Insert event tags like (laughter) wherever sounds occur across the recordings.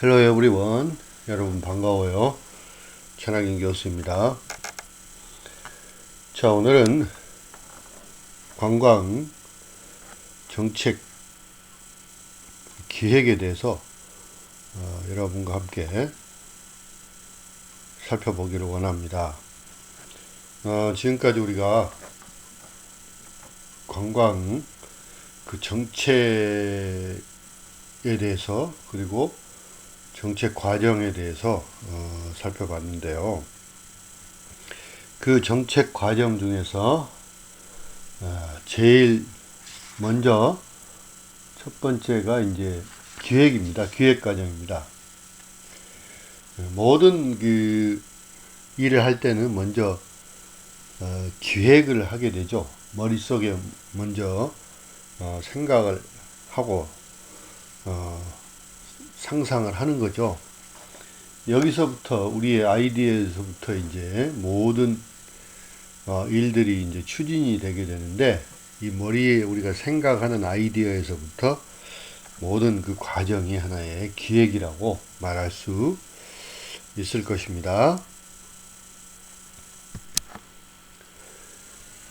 헬로 에브리원 여러분 반가워요. 천학인 교수입니다. 자 오늘은 관광 정책 기획에 대해서 어, 여러분과 함께 살펴보기를 원합니다. 어, 지금까지 우리가 관광 그 정책에 대해서 그리고 정책 과정에 대해서 어, 살펴봤는데요. 그 정책 과정 중에서 어, 제일 먼저 첫 번째가 이제 기획입니다. 기획 과정입니다. 모든 그 일을 할 때는 먼저 어, 기획을 하게 되죠. 머릿속에 먼저 어, 생각을 하고 어, 상상을 하는 거죠. 여기서부터 우리의 아이디어에서부터 이제 모든 어, 일들이 이제 추진이 되게 되는데 이 머리에 우리가 생각하는 아이디어에서부터 모든 그 과정이 하나의 기획이라고 말할 수 있을 것입니다.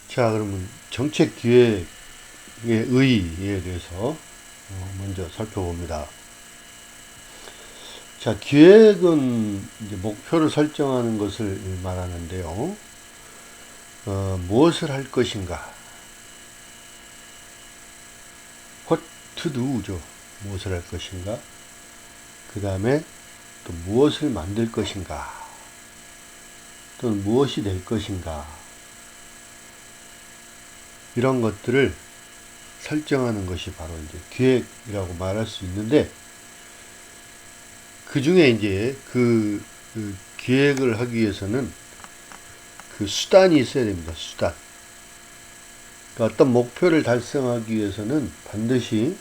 자, 그러면 정책 기획의 의의에 대해서 어, 먼저 살펴봅니다. 자, 기획은 목표를 설정하는 것을 말하는데요. 어, 무엇을 할 것인가? What to do죠. 무엇을 할 것인가? 그 다음에 또 무엇을 만들 것인가? 또는 무엇이 될 것인가? 이런 것들을 설정하는 것이 바로 이제 기획이라고 말할 수 있는데, 그 중에 이제 그, 그 기획을 하기 위해서는 그 수단이 있어야 됩니다. 수단. 그러니까 어떤 목표를 달성하기 위해서는 반드시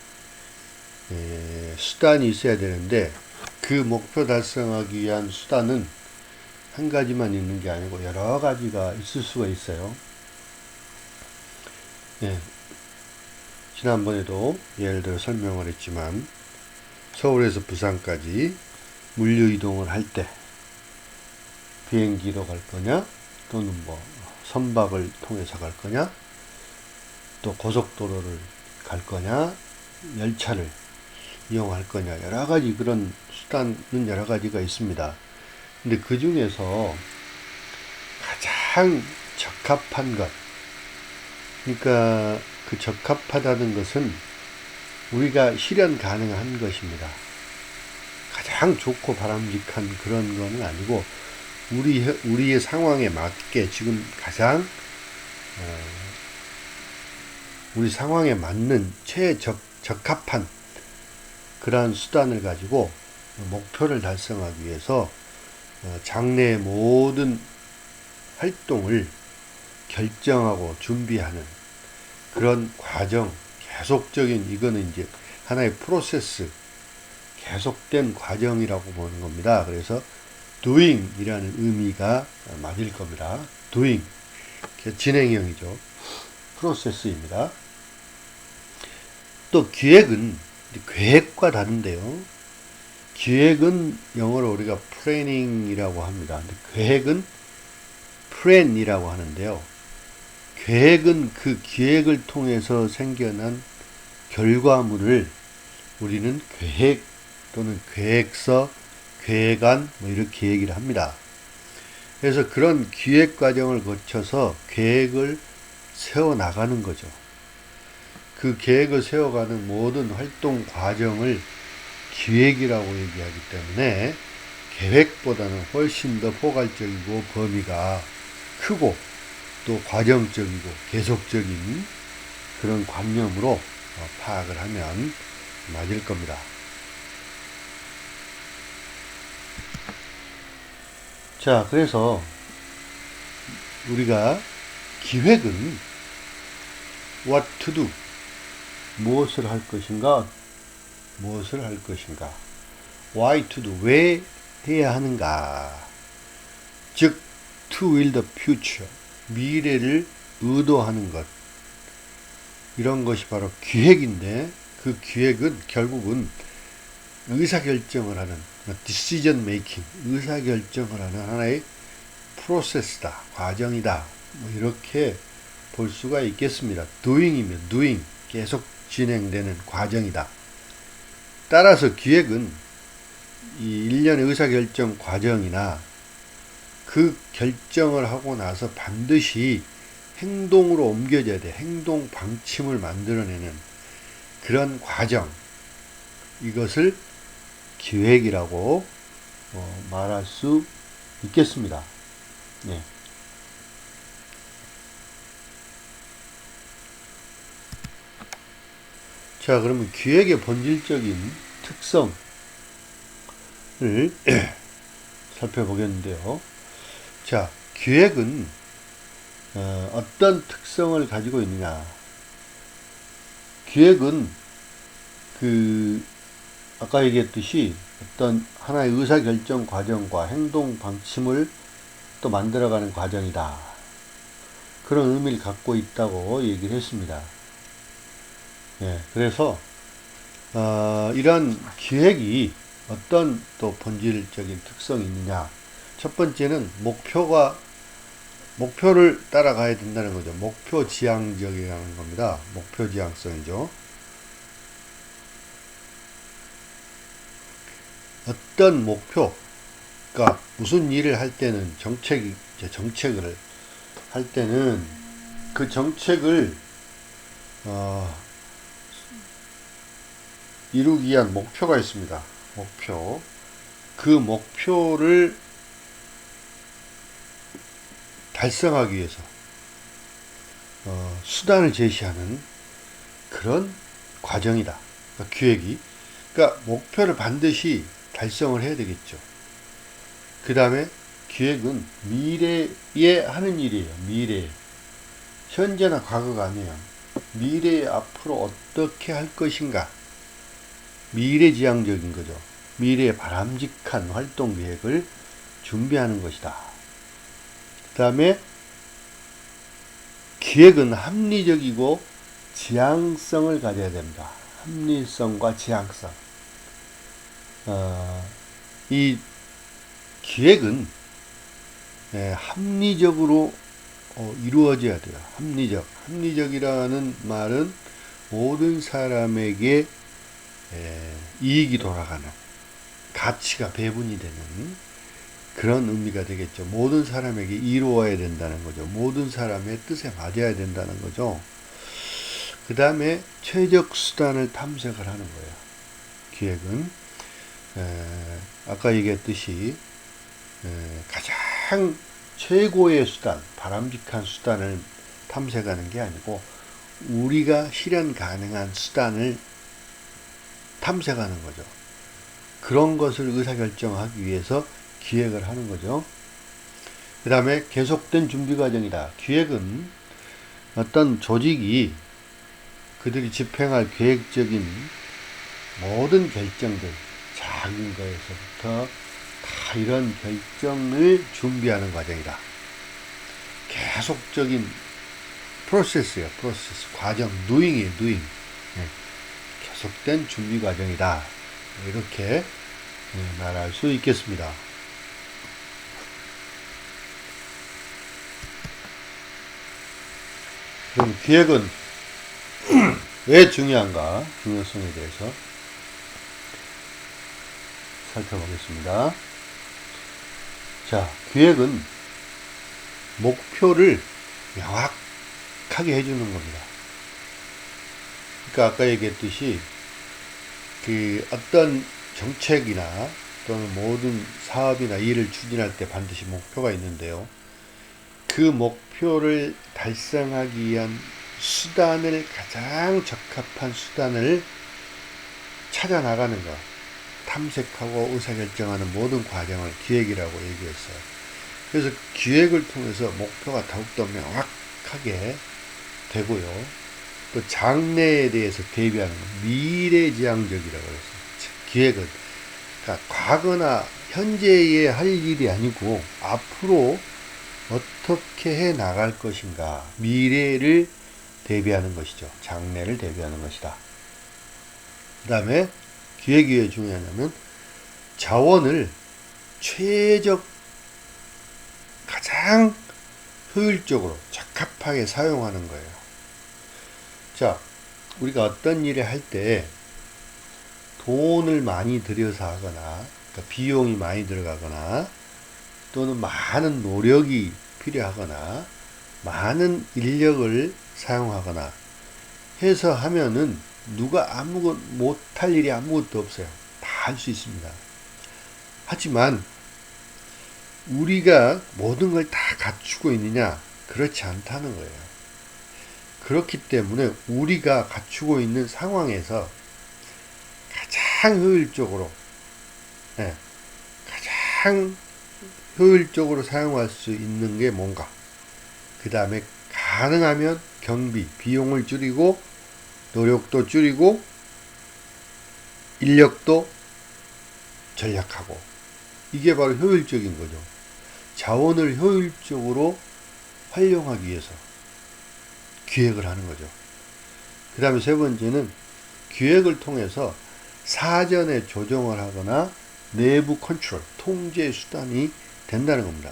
에, 수단이 있어야 되는데 그 목표 달성하기 위한 수단은 한 가지만 있는 게 아니고 여러 가지가 있을 수가 있어요. 예. 지난번에도 예를 들어 설명을 했지만 서울에서 부산까지 물류 이동을 할 때 비행기로 갈 거냐 또는 뭐 선박을 통해서 갈 거냐 또 고속도로를 갈 거냐 열차를 이용할 거냐 여러 가지 그런 수단은 여러 가지가 있습니다. 근데 그 중에서 가장 적합한 것 그러니까 그 적합하다는 것은 우리가 실현 가능한 것입니다. 가장 좋고 바람직한 그런 거는 아니고 우리 우리의 상황에 맞게 지금 가장 어, 우리 상황에 맞는 최적 적합한 그러한 수단을 가지고 목표를 달성하기 위해서 어, 장래의 모든 활동을 결정하고 준비하는 그런 과정 계속적인 이거는 이제 하나의 프로세스 계속된 과정이라고 보는 겁니다. 그래서 doing이라는 의미가 맞을 겁니다. doing 진행형이죠. 프로세스입니다. 또 기획은 계획과 다른데요. 기획은 영어로 우리가 planning이라고 합니다. 계획은 plan이라고 하는데요. 계획은 그 기획을 통해서 생겨난 결과물을 우리는 계획 또는 계획서, 계획안 뭐 이렇게 얘기를 합니다. 그래서 그런 기획 과정을 거쳐서 계획을 세워 나가는 거죠. 그 계획을 세워가는 모든 활동 과정을 기획이라고 얘기하기 때문에 계획보다는 훨씬 더 포괄적이고 범위가 크고 또 과정적이고 계속적인 그런 관념으로 어, 파악을 하면 맞을 겁니다. 자, 그래서 우리가 기획은 what to do 무엇을 할 것인가 무엇을 할 것인가 why to do 왜 해야 하는가. 즉 to will the future 미래를 의도하는 것. 이런 것이 바로 기획인데 그 기획은 결국은 의사결정을 하는 decision making, 의사결정을 하는 하나의 프로세스다, 과정이다. 뭐 이렇게 볼 수가 있겠습니다. doing이면 doing, 계속 진행되는 과정이다. 따라서 기획은 이 일련의 의사결정 과정이나 그 결정을 하고 나서 반드시 행동으로 옮겨져야 돼. 행동 방침을 만들어내는 그런 과정. 이것을 기획이라고 어, 말할 수 있겠습니다. 네. 자, 그러면 기획의 본질적인 특성을 (clears throat) 살펴보겠는데요. 자, 기획은 어, 어떤 특성을 가지고 있느냐? 기획은 그 아까 얘기했듯이 어떤 하나의 의사결정 과정과 행동 방침을 또 만들어가는 과정이다. 그런 의미를 갖고 있다고 얘기를 했습니다. 예, 그래서 어, 이런 기획이 어떤 또 본질적인 특성이 있느냐? 첫 번째는 목표가 목표를 따라가야 된다는 거죠. 목표 지향적이라는 겁니다. 목표 지향성이죠. 어떤 목표, 그러니까 무슨 일을 할 때는 정책, 정책을 할 때는 그 정책을 어, 이루기 위한 목표가 있습니다. 목표. 그 목표를 달성하기 위해서 어, 수단을 제시하는 그런 과정이다. 그러니까 기획이. 그러니까 목표를 반드시 달성을 해야 되겠죠. 그 다음에 기획은 미래에 하는 일이에요. 미래. 현재나 과거가 아니에요. 미래에 앞으로 어떻게 할 것인가. 미래지향적인 거죠. 미래에 바람직한 활동 계획을 준비하는 것이다. 그 다음에 기획은 합리적이고 지향성을 가져야 됩니다. 합리성과 지향성. 어, 이 기획은 예, 합리적으로 어, 이루어져야 돼요. 합리적. 합리적이라는 말은 모든 사람에게 예, 이익이 돌아가는 가치가 배분이 되는 그런 의미가 되겠죠. 모든 사람에게 이루어야 된다는 거죠. 모든 사람의 뜻에 맞아야 된다는 거죠. 그 다음에 최적 수단을 탐색을 하는 거예요. 기획은 에, 아까 얘기했듯이 에, 가장 최고의 수단, 바람직한 수단을 탐색하는 게 아니고 우리가 실현 가능한 수단을 탐색하는 거죠. 그런 것을 의사결정하기 위해서 기획을 하는 거죠. 그 다음에 계속된 준비 과정이다. 기획은 어떤 조직이 그들이 집행할 계획적인 모든 결정들, 작은 거에서부터 다 이런 결정을 준비하는 과정이다. 계속적인 프로세스예요. 프로세스. 과정. 누잉이에요. 누잉. 네. 계속된 준비 과정이다. 이렇게 네, 말할 수 있겠습니다. 그럼 기획은 (clears throat) 왜 중요한가? 중요성에 대해서 살펴보겠습니다. 자, 기획은 목표를 명확하게 해주는 겁니다. 그러니까 아까 얘기했듯이 그 어떤 정책이나 또는 모든 사업이나 일을 추진할 때 반드시 목표가 있는데요. 그 목표를 달성하기 위한 수단을 가장 적합한 수단을 찾아 나가는 것, 탐색하고 의사결정하는 모든 과정을 기획이라고 얘기했어요. 그래서 기획을 통해서 목표가 더욱더 명확하게 되고요. 또 장래에 대해서 대비하는 것, 미래지향적이라고 했어요. 기획은 그러니까 과거나 현재에 할 일이 아니고 앞으로 어떻게 해 나갈 것인가 미래를 대비하는 것이죠. 장래를 대비하는 것이다. 그 다음에 기획이 왜 중요하냐면 자원을 최적 가장 효율적으로 적합하게 사용하는 거예요. 자, 우리가 어떤 일을 할 때 돈을 많이 들여서 하거나 그러니까 비용이 많이 들어가거나 또는 많은 노력이 필요하거나 많은 인력을 사용하거나 해서 하면은 누가 아무것 못할 일이 아무것도 없어요. 다 할 수 있습니다. 하지만 우리가 모든 걸 다 갖추고 있느냐? 그렇지 않다는 거예요. 그렇기 때문에 우리가 갖추고 있는 상황에서 가장 효율적으로, 네, 가장 효율적으로 사용할 수 있는 게 뭔가. 그 다음에 가능하면 경비, 비용을 줄이고, 노력도 줄이고, 인력도 전략하고. 이게 바로 효율적인 거죠. 자원을 효율적으로 활용하기 위해서 기획을 하는 거죠. 그 다음에 세 번째는 기획을 통해서 사전에 조정을 하거나 내부 컨트롤, 통제 수단이 된다는 겁니다.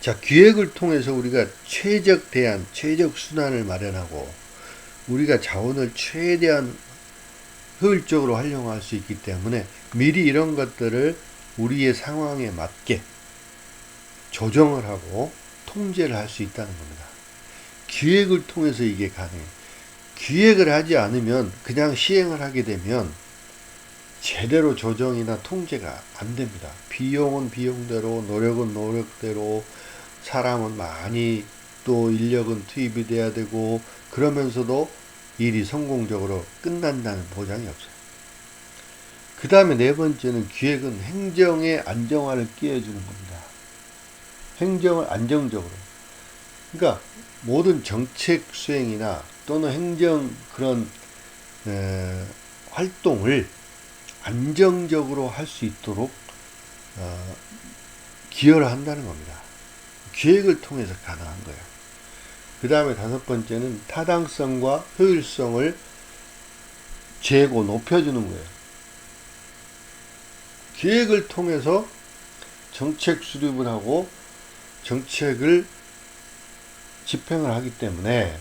자, 기획을 통해서 우리가 최적 대안, 최적 수단을 마련하고 우리가 자원을 최대한 효율적으로 활용할 수 있기 때문에 미리 이런 것들을 우리의 상황에 맞게 조정을 하고 통제를 할 수 있다는 겁니다. 기획을 통해서 이게 가능해요. 기획을 하지 않으면 그냥 시행을 하게 되면 제대로 조정이나 통제가 안 됩니다. 비용은 비용대로, 노력은 노력대로, 사람은 많이 또 인력은 투입이 돼야 되고, 그러면서도 일이 성공적으로 끝난다는 보장이 없어요. 그 다음에 네 번째는 기획은 행정의 안정화를 끼워주는 겁니다. 행정을 안정적으로. 그러니까 모든 정책 수행이나 또는 행정 그런 에, 활동을 안정적으로 할 수 있도록 어, 기여를 한다는 겁니다. 기획을 통해서 가능한 거예요. 그 다음에 다섯 번째는 타당성과 효율성을 재고 높여주는 거예요. 기획을 통해서 정책 수립을 하고 정책을 집행을 하기 때문에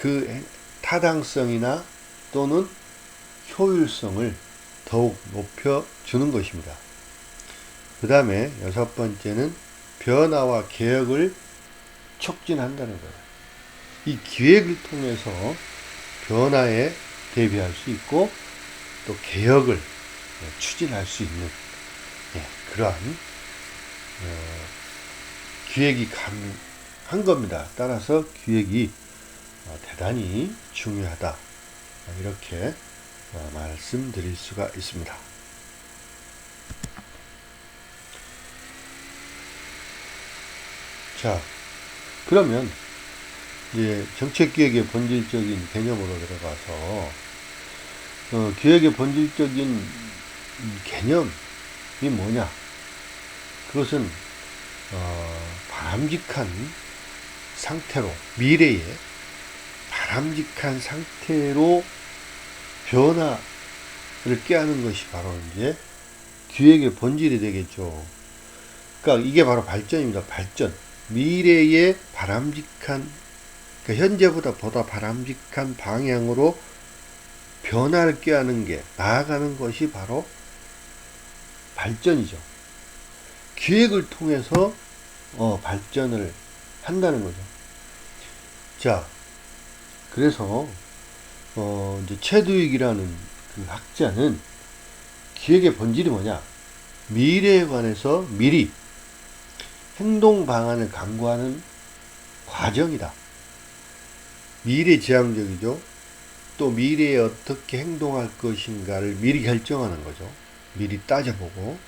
그 타당성이나 또는 효율성을 더욱 높여주는 것입니다. 그 다음에 여섯 번째는 변화와 개혁을 촉진한다는 거예요. 이 기획을 통해서 변화에 대비할 수 있고 또 개혁을 추진할 수 있는 예, 그러한 어, 기획이 가능한 겁니다. 따라서 기획이 어, 대단히 중요하다. 이렇게 어, 말씀드릴 수가 있습니다. 자, 그러면 이제 정책기획의 본질적인 개념으로 들어가서 어, 기획의 본질적인 개념이 뭐냐? 그것은 어, 바람직한 상태로 미래에 바람직한 상태로 변화를 깨하는 것이 바로 이제 기획의 본질이 되겠죠. 그러니까 이게 바로 발전입니다. 발전. 미래의 바람직한 그러니까 현재보다 보다 바람직한 방향으로 변화를 꾀하는 게 나아가는 것이 바로 발전이죠. 기획을 통해서 어, 발전을 한다는 거죠. 자, 그래서 어, 이제 최두익이라는 그 학자는 기획의 본질이 뭐냐? 미래에 관해서 미리 행동 방안을 강구하는 과정이다. 미래 지향적이죠. 또 미래에 어떻게 행동할 것인가를 미리 결정하는 거죠. 미리 따져보고.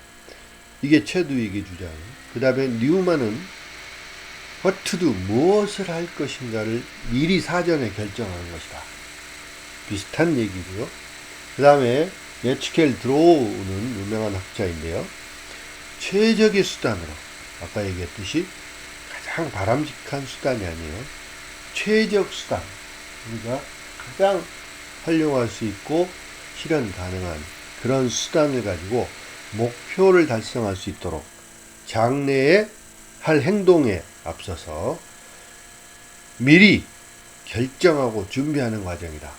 이게 최두익의 주장이에요. 그 다음에 뉴만은 what to do, 무엇을 할 것인가를 미리 사전에 결정하는 것이다. 비슷한 얘기고요. 그 다음에 네츠켈 드로우는 유명한 학자인데요. 최적의 수단으로 아까 얘기했듯이 가장 바람직한 수단이 아니에요. 최적 수단 우리가 가장 활용할 수 있고 실현 가능한 그런 수단을 가지고 목표를 달성할 수 있도록 장래에 할 행동에 앞서서 미리 결정하고 준비하는 과정이다.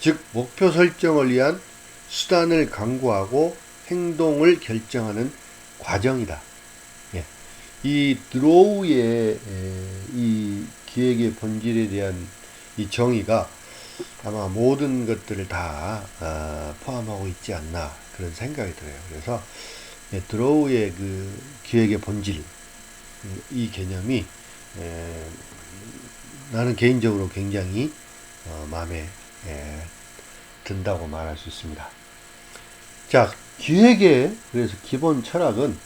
즉, 목표 설정을 위한 수단을 강구하고 행동을 결정하는 과정이다. 예. 이 드로우의 이 기획의 본질에 대한 이 정의가 아마 모든 것들을 다 아, 포함하고 있지 않나 그런 생각이 들어요. 그래서 예, 드로우의 그 기획의 본질 이 개념이 나는 개인적으로 굉장히 어, 마음에 든다고 말할 수 있습니다. 자, 기획의 그래서 기본 철학은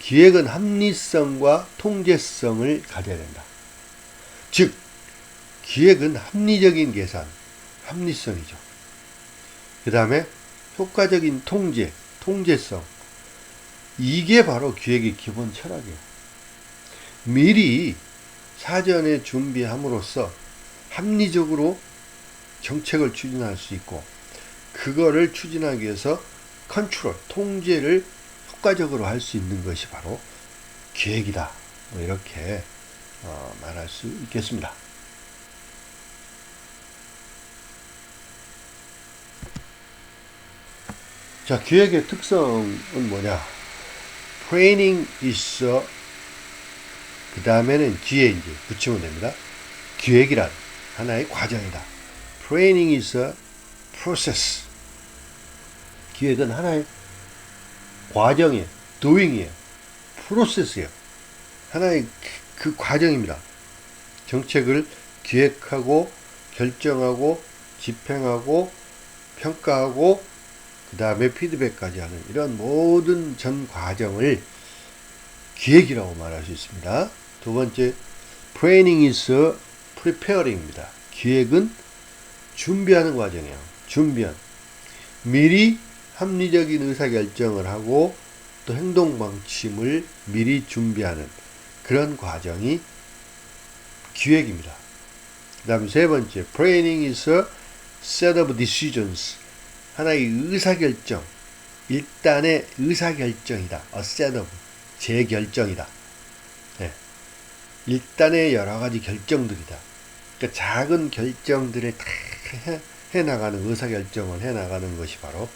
기획은 합리성과 통제성을 가져야 된다. 즉, 기획은 합리적인 계산, 합리성이죠. 그 다음에 효과적인 통제, 통제성. 이게 바로 기획의 기본 철학이에요. 미리 사전에 준비함으로써 합리적으로 정책을 추진할 수 있고 그거를 추진하기 위해서 컨트롤, 통제를 효과적으로 할 수 있는 것이 바로 기획이다. 뭐 이렇게 어, 말할 수 있겠습니다. 자, 기획의 특성은 뭐냐? Training a 그 다음에는 뒤에 이제 붙이면 됩니다. 기획이란 하나의 과정이다. Training is a process. 기획은 하나의 과정이에요. doing이에요. 프로세스예요. 하나의 그 과정입니다. 정책을 기획하고 결정하고 집행하고 평가하고 그 다음에 피드백까지 하는 이런 모든 전 과정을 기획이라고 말할 수 있습니다. 두 번째, planning is preparing입니다. 기획은 준비하는 과정이에요. 준비한. 미리 합리적인 의사결정을 하고 또 행동 방침을 미리 준비하는 그런 과정이 기획입니다. 그 다음 세 번째, planning is a set of decisions. 하나의 의사결정. 일단의 의사결정이다. a set of. 재결정이다. 네. 일단의 여러 가지 결정들이다. 그러니까 작은 결정들을 다 해, 해 나가는 의사결정을 해 나가는 것이 바로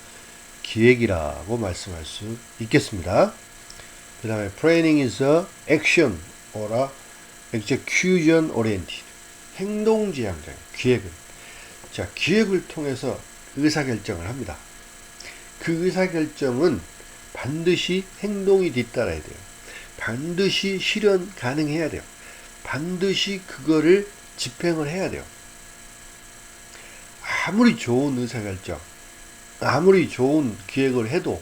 기획이라고 말씀할 수 있겠습니다. 그 다음에 planning is a action or a execution oriented. 행동 지향적 기획은. 자, 기획을 통해서 의사결정을 합니다. 그 의사결정은 반드시 행동이 뒤따라야 돼요. 반드시 실현 가능해야 돼요. 반드시 그거를 집행을 해야 돼요. 아무리 좋은 의사결정, 아무리 좋은 기획을 해도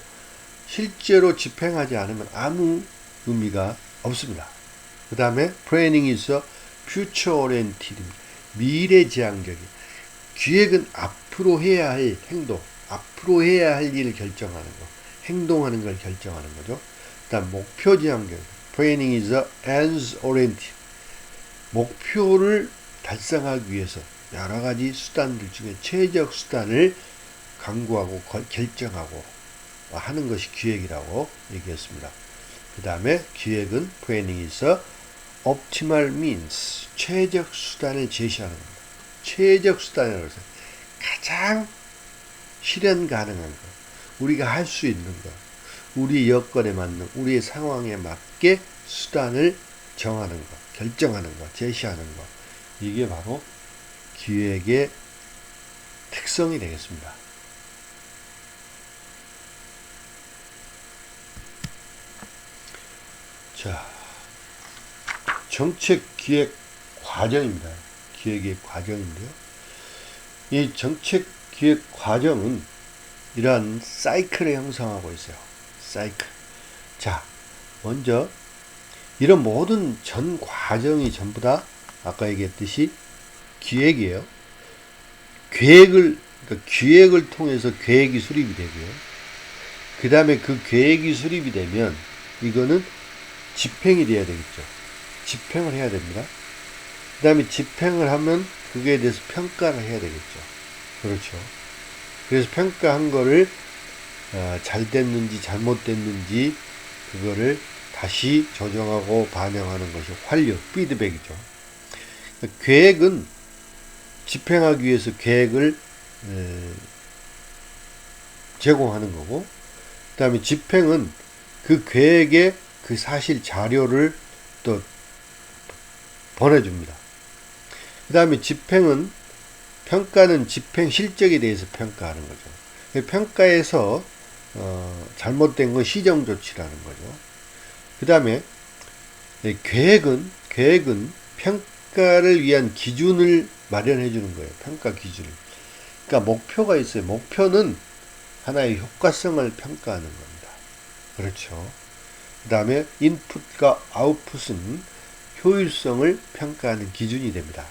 실제로 집행하지 않으면 아무 의미가 없습니다. 그 다음에 planning is a future 미래지향적인 기획은 앞으로 해야 할 행동, 앞으로 해야 할 일을 결정하는 거, 행동하는 걸 결정하는 거죠. 다음 목표지향적 planning is ends oriented 목표를 달성하기 위해서 여러 가지 수단들 중에 최적 수단을 강구하고 결정하고 하는 것이 기획이라고 얘기했습니다. 그 다음에 기획은 planning optimal means 최적 수단을 제시하는 겁니다. 최적 수단으로서 가장 실현 가능한 것, 우리가 할 수 있는 것, 우리 여건에 맞는 우리의 상황에 맞게 수단을 정하는 것, 결정하는 것, 제시하는 것, 이게 바로 기획의 특성이 되겠습니다. 자, 정책 기획 과정입니다. 기획의 과정인데요. 이 정책 기획 과정은 이러한 사이클을 형성하고 있어요. 사이클. 자, 먼저 이런 모든 전 과정이 전부 다 아까 얘기했듯이 기획이에요. 계획을 그러니까 기획을 통해서 계획이 수립이 되고요. 그 다음에 그 계획이 수립이 되면 이거는 집행이 돼야 되겠죠. 집행을 해야 됩니다. 그 다음에 집행을 하면 그거에 대해서 평가를 해야 되겠죠. 그렇죠. 그래서 평가한 거를 어, 잘 됐는지 잘못됐는지 그거를 다시 조정하고 반영하는 것이 환류, 피드백이죠. 그러니까 계획은 집행하기 위해서 계획을 에, 제공하는 거고, 그 다음에 집행은 그 계획의 그 사실 자료를 또 보내줍니다. 그 다음에 집행은 평가는 집행 실적에 대해서 평가하는 거죠. 평가에서 어, 잘못된 건 시정 조치라는 거죠. 그 다음에 계획은 계획은 평가를 위한 기준을 마련해 주는 거예요. 평가 기준을. 그러니까 목표가 있어요. 목표는 하나의 효과성을 평가하는 겁니다. 그렇죠. 그 다음에 인풋과 아웃풋은 효율성을 평가하는 기준이 됩니다.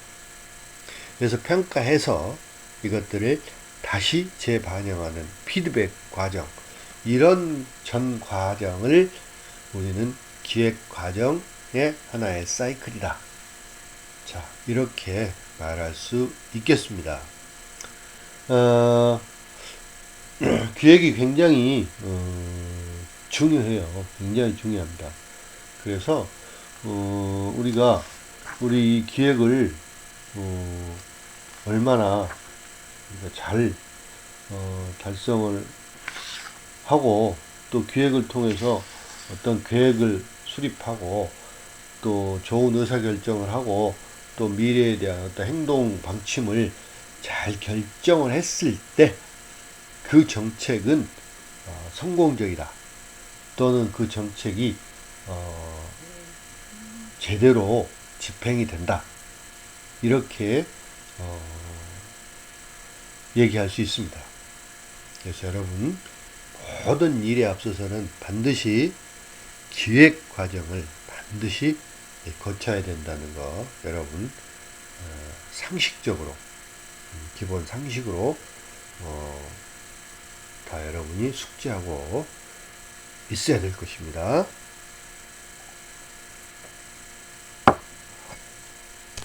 그래서 평가해서 이것들을 다시 재반영하는 피드백 과정, 이런 전 과정을 우리는 기획 과정의 하나의 사이클이다. 자, 이렇게 말할 수 있겠습니다. 어, (clears throat) 기획이 굉장히 어, 중요해요. 굉장히 중요합니다. 그래서 어, 우리가 우리 기획을 어, 얼마나 잘 어, 달성을 하고 또 기획을 통해서 어떤 계획을 수립하고 또 좋은 의사결정을 하고 또 미래에 대한 어떤 행동 방침을 잘 결정을 했을 때 그 정책은 어, 성공적이다. 또는 그 정책이 어, 제대로 집행이 된다. 이렇게 어, 얘기할 수 있습니다. 그래서 여러분 모든 일에 앞서서는 반드시 기획 과정을 반드시 거쳐야 된다는 거 여러분 어, 상식적으로 음, 기본 상식으로 어, 다 여러분이 숙지하고 있어야 될 것입니다.